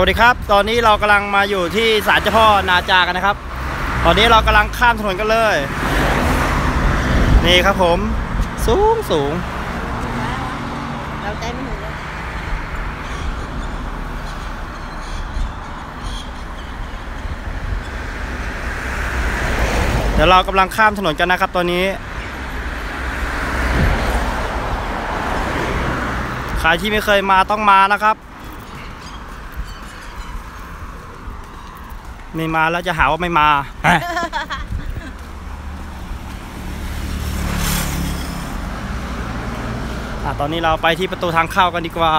วัสดีครับ ตอนนี้เรากำลังมาอยู่ที่ศาลเจ้าพ่อนาจากันนะครับ ตอนนี้เรากำลังข้ามถนนกันเลย นี่ครับผม สูงสูงเราใจไม่ถึงเลยเดี๋ยวเรากำลังข้ามถนนกันนะครับ ตอนนี้ ใครที่ไม่เคยมาต้องมานะครับ ไม่มาแล้วจะหาว่าไม่มาอะตอนนี้เราไปที่ประตูทางเข้ากันดีกว่า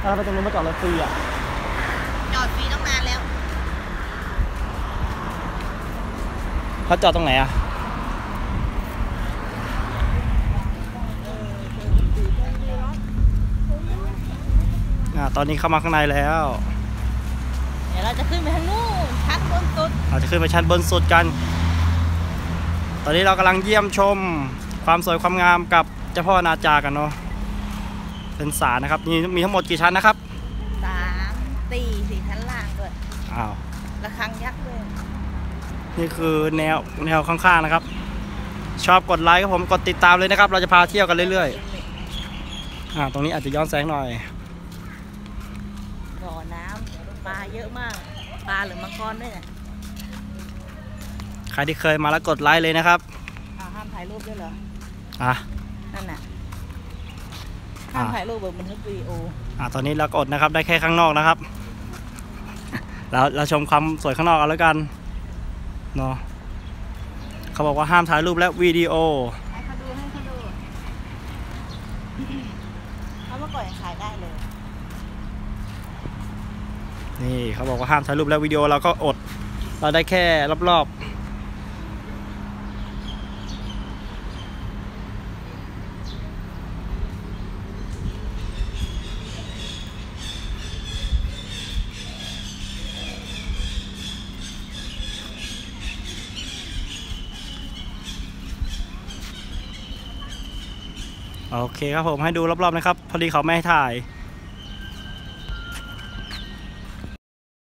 ถ้าเราไปตรงนู้นมาจอดรถฟรีอะ จอดฟรีต้องนานแล้ว เขาจอดตรงไหนอะ อ่าตอนนี้เข้ามาข้างในแล้ว เดี๋ยวเราจะขึ้นไปทางนู้นชั้นบนสุดเราจะขึ้นไปชั้นบนสุดกัน ตอนนี้เรากำลังเยี่ยมชมความสวยความงามกับเจ้าพ่อนาจากันเนาะเป็นศาลนะครับมีมีทั้งหมดกี่ชั้นนะครับสามสี่สี่ชั้นล่างด้วยอ้าวระฆังยักษ์ด้วยนี่คือแนวแนวข้างๆนะครับ ชอบกดไลค์ครับผมกดติดตามเลยนะครับ เราจะพาเที่ยวกันเรื่อยๆอ่าตรงนี้อาจจะย้อนแสงหน่อย บ่อน้ำปลาเยอะมาก ปลาหรือมังกรด้วยเนี่ยใครที่เคยมาแล้วกดไลค์เลยนะครับอ้าวห้ามถ่ายรูปด้วยเหรอ อะ นั่นน่ะห้ามอ่าถ่ายรูปแบบบันทึกวีดีโอ อ่าตอนนี้เรากดนะครับ ได้แค่ข้างนอกนะครับ เราเราชมความสวยข้างนอกเอาแล้วกันเนาะเขาบอกว่าห้ามถ่ายรูปและวิดีโอให้เขาดูให้เขาดูเขาเมื่อก่อนยังขายได้เลย นี่เขาบอกว่าห้ามถ่ายรูปและวิดีโอเราก็อด เราได้แค่รอบๆโอเคครับผมให้ดูรอบๆนะครับ พอดีเขาไม่ให้ถ่าย